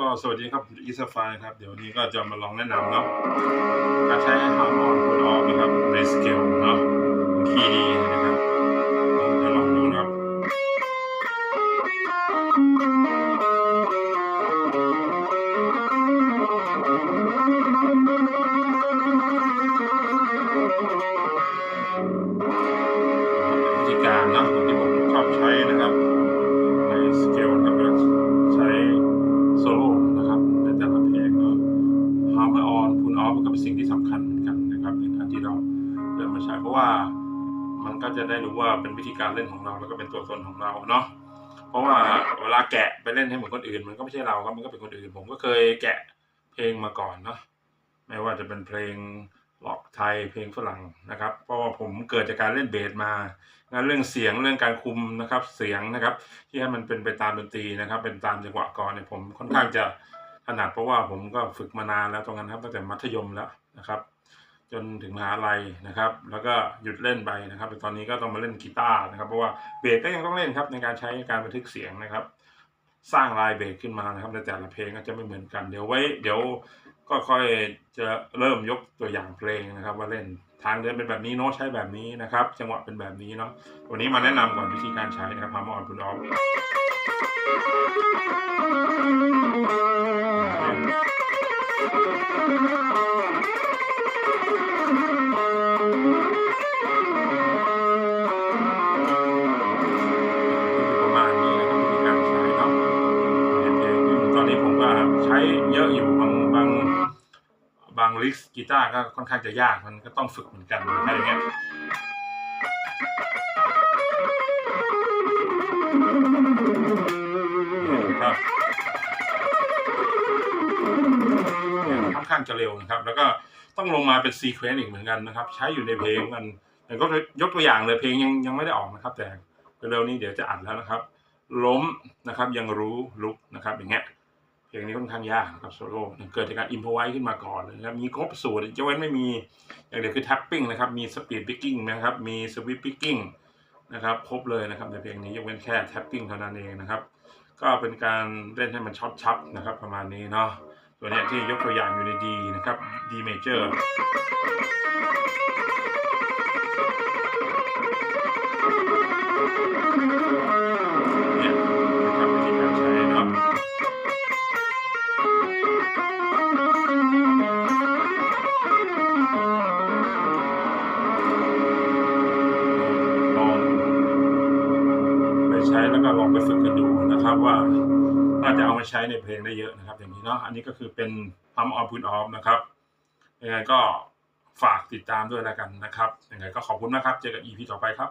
ก็สวัสดีครับอีสฟายครับ เดี๋ยวนี้ก็จะมาลองแนะนำเนาะการใช้ฮาร์มอนพูดออฟนะครับในสเกลเนาะคีย์ดีนะครับเดี๋ยวลองดูนะครับวิธีการเนาะที่ผมชอบใช้นะครับ เราเริ่มมาใช้เพราะว่ามันก็จะได้รู้ว่าเป็นวิธีการเล่นของเรา แล้วก็เป็นตัวตนของเราเนาะเพราะว่าเวลาแกะไปเล่นให้เหมือนคนอื่น มันก็ไม่ใช่เราครับมันก็เป็นคนอื่น ผมก็เคยแกะเพลงมาก่อนเนาะไม่ว่าจะเป็นเพลงล็อกไทยเพลงฝรั่งนะครับ เพราะว่าผมเกิดจากการเล่นเบสมางานเรื่องเสียงเรื่องการคุมนะครับเสียงนะครับ ที่ให้มันเป็นไปตามดนตรีนะครับ เป็นตามจังหวะก่อนเนี่ยผมค่อนข้างจะถนัดเพราะว่าผมก็ฝึกมานานแล้วตรงนั้นครับตั้งแต่มัธยมแล้วนะครับ จนถึงมหาลัยนะครับ แล้วก็หยุดเล่นไปนะครับแต่ตอนนี้ก็ต้องมาเล่นกีตาร์นะครับ เพราะว่าเบสก็ยังต้องเล่นครับในการใช้การบันทึกเสียงนะครับ สร้างลายเบสขึ้นมานะครับในแต่ละเพลงก็จะไม่เหมือนกันเดี๋ยวไว้ เดี๋ยวก็ค่อยจะเริ่มยกตัวอย่างเพลงนะครับ ว่าเล่นทางเดินเป็นแบบนี้โน้ตใช้แบบนี้นะครับ จังหวะเป็นแบบนี้เนาะวันนี้มาแนะนำก่อนวิธีการใช้นะครับพามออนคุณออฟ ช้เยอะอยู่บางบางบางลิสกีตาร์ก็ค่อนข้างจะยากมันก็ต้องฝึกเหมือนกันอะไรอย่างเงี้ยครับค่อนข้างจะเร็วนะครับ แล้วก็ต้องลงมาเป็นซีเควนต์อีกเหมือนกันนะครับ ใช้อยู่ในเพลงมันแต่ก็ยกตัวอย่างเลยเพลงยังยังไม่ได้ออกนะครับ แต่เร็วนี้เดี๋ยวจะอัดแล้วนะครับ ล้มนะครับยังรู้ลุกนะครับอย่างเงี้ย เพลงนี้ค่อนข้างยากครับโซโล่เกิดจากการอิมพอไว้ขึ้นมาก่อนเลยนะครับมีครบสูตรจะเว้นไม่มีอย่างเดียวคือแท็ปปิ้งนะครับมีสปีดพิกกิ้งนะครับมีสวิปพิกกิ้งนะครับครบเลยนะครับในเพลงนี้ยกเว้นแค่แท็ปปิ้งเท่านั้นเองนะครับก็เป็นการเล่นให้มันช็อตชับนะครับประมาณนี้เนาะตัวเนี้ยที่ยกตัวอย่างอยู่ใน D นะครับ D major เนี่ย แล้วก็ลองไปฝึกกันดูนะครับว่าน่าจะเอามาใช้ในเพลงได้เยอะนะครับ อย่างนี้เนาะอันนี้ก็คือเป็นพัมออฟพูดออฟนะครับยังไงก็ฝากติดตามด้วยแล้วกันนะครับยังไงก็ขอบคุณมากครับ เจอกัน EP ต่อไปครับ